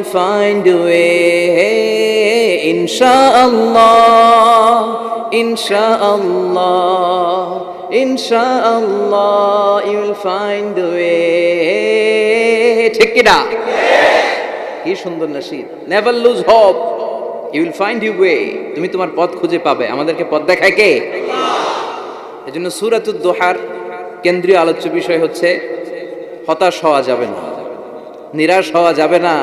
You'll find a way. Inshallah, Inshallah, Inshallah, you'll find a way. ঠিক কিনা কি সুন্দর Nasid never lose hope you will find you way তুমি তোমার পথ খুঁজে পাবে। আমাদেরকে পথ দেখায় কে? এজন্য সুরাতুদ দোহার কেন্দ্রীয় আলোচ্য বিষয় হচ্ছে হতাশ হওয়া যাবে না। নিরাশ হওয়া যাবে না।